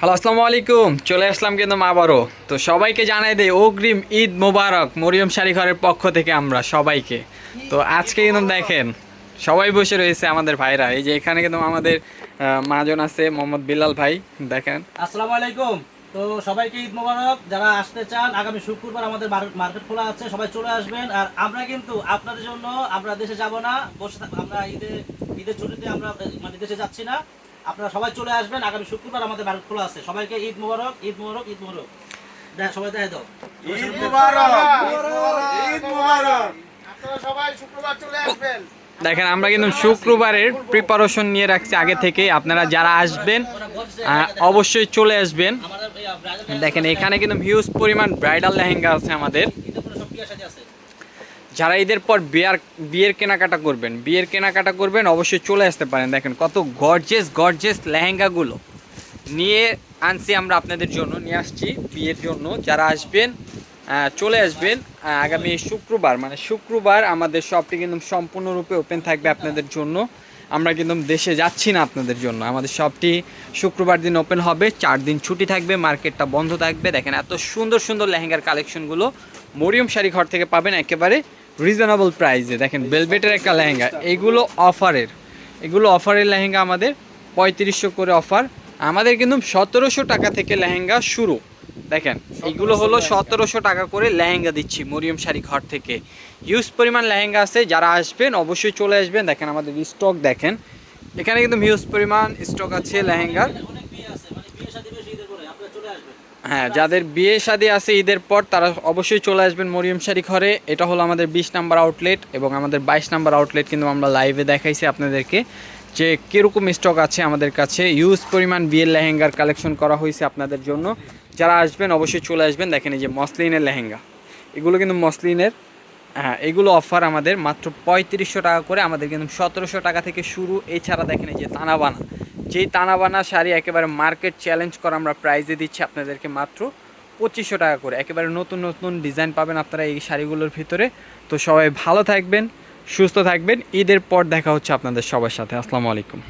Hello আসসালামু আলাইকুম। চলে আসলাম কিন্তু আবারও তো সবাইকে জানাই দেই অগ্রিম ঈদ মোবারক মরিয়ম শাড়ি ঘরের পক্ষ থেকে আমরা সবাইকে। তো আজকে কিন্তু দেখেন সবাই বসে রয়েছে আমাদের ভাইরা। এই যে এখানে কিন্তু আমাদের আহ, মহাজন আছে মোহাম্মদ বিল্লাল ভাই। দেখেন। আসসালামু আলাইকুম। তো সবাইকে ঈদ মোবারক। যারা আসতে চান আগামী শুক্রবার আমাদের মার্কেট খোলা আছে সবাই চলে আসবেন। আর আমরা কিন্তু আপনাদের জন্য আমরা দেশে যাব না। বসে আমরা ঈদে ঈদের ছুটিতে আমরা মানে দেশে যাচ্ছি না। আপনারা সবাই চলে আসবেন আগামী শুক্রবার আমাদের মার্কেট খোলা আছে। সবাইকে ঈদ মোবারক ঈদ মোবারক ঈদ মোবারক। দেখ- সবাই দেখাই দাও। ঈদ মুবারক ঈদ মুবারক আপনারা সবাই শুক্রবার চলে আসবেন। দেখেন আমরা কিন্তু শুক্রবারের প্রিপারেশন নিয়ে রাখছি আগে থেকে আপনারা যারা আসবেন অবশ্যই চলে আসবেন। দেখেন এখানে কিন্তু হিউজ পরিমাণ ব্রাইডাল লেহেঙ্গা আছে আমাদের। যারা ঈদের পর বিয়ার, বিয়ের কেনাকাটা করবেন, বিয়ের কেনাকাটা করবেন, অবশ্যই চলে আসতে পারেন। দেখেন কত গর্জেস গর্জেস লেহেঙ্গাগুলো। নিয়ে আনছি আমরা আপনাদের জন্য, নিয়ে আসছি বিয়ের জন্য। যারা আসবেন চলে আসবেন আগামী শুক্রবার। মানে শুক্রবার আমাদের শপটি কিন্তু সম্পূর্ণরূপে ওপেন থাকবে আপনাদের জন্য। আমরা কিন্তু দেশে যাচ্ছি না আপনাদের জন্য। আমাদের শপটি শুক্রবার দিন ওপেন হবে, চার দিন ছুটি থাকবে, মার্কেটটা বন্ধ থাকবে। দেখেন এত সুন্দর সুন্দর লেহেঙ্গার কালেকশনগুলো মরিয়ম শাড়ি ঘর থেকে পাবেন একেবারে রিজনেবল প্রাইসে দেখেন বেলভেটের একটা লেহেঙ্গা। এগুলো অফারের এগুলো অফারের লেহেঙ্গা আমাদের পঁয়ত্রিশশো করে অফার আমাদের কিন্তু সতেরোশো টাকা থেকে লেহেঙ্গা শুরু। দেখেন, এগুলো হলো সতেরোশো টাকা করে লেহেঙ্গা দিচ্ছি মরিয়ম শাড়ি ঘর থেকে। হিউজ পরিমাণ লেহেঙ্গা আছে। যারা আসবেন, অবশ্যই চলে আসবেন। দেখেন, আমাদের স্টক দেখেন। এখানে কিন্তু হিউজ পরিমাণ স্টক আছে লেহেঙ্গার অনেক বিয়ে আছে মানে বিয়ে শাদী বেশি ঈদের পরে আপনারা চলে আসবেন হ্যাঁ যাদের বিয়ে শাদী আছে ঈদের পর, তারা অবশ্যই চলে আসবেন মরিয়ম শাড়ি ঘরে। এটা হলো আমাদের বিশ নাম্বার আউটলেট এবং আমাদের বাইশ নাম্বার আউটলেট কিন্তু আমরা লাইভে দেখাইছি আপনাদেরকে। যে কীরকম স্টক আছে আমাদের কাছে। ইউজ পরিমাণ বিয়ের লেহেঙ্গার কালেকশন করা হয়েছে আপনাদের জন্য। যারা আসবেন, অবশ্যই চলে আসবেন। দেখেন এই যে মসলিনের লেহেঙ্গা। এগুলো কিন্তু মসলিনের। হ্যাঁ এগুলো অফার আমাদের মাত্র পঁয়ত্রিশশো টাকা করে। আমাদের কিন্তু সতেরোশো টাকা থেকে শুরু। এছাড়া দেখেন এই যে তানাবানা। যেই তানাবানা শাড়ি একেবারে মার্কেট চ্যালেঞ্জ করা আমরা প্রাইজে দিচ্ছি আপনাদেরকে মাত্র পঁচিশশো টাকা করে। একেবারে নতুন নতুন ডিজাইন পাবেন আপনারা এই শাড়িগুলোর ভিতরে। তো সবাই ভালো থাকবেন, সুস্থ থাকবেন। ঈদের পর দেখা হচ্ছে আপনাদের সবার সাথে। আসসালামু আলাইকুম।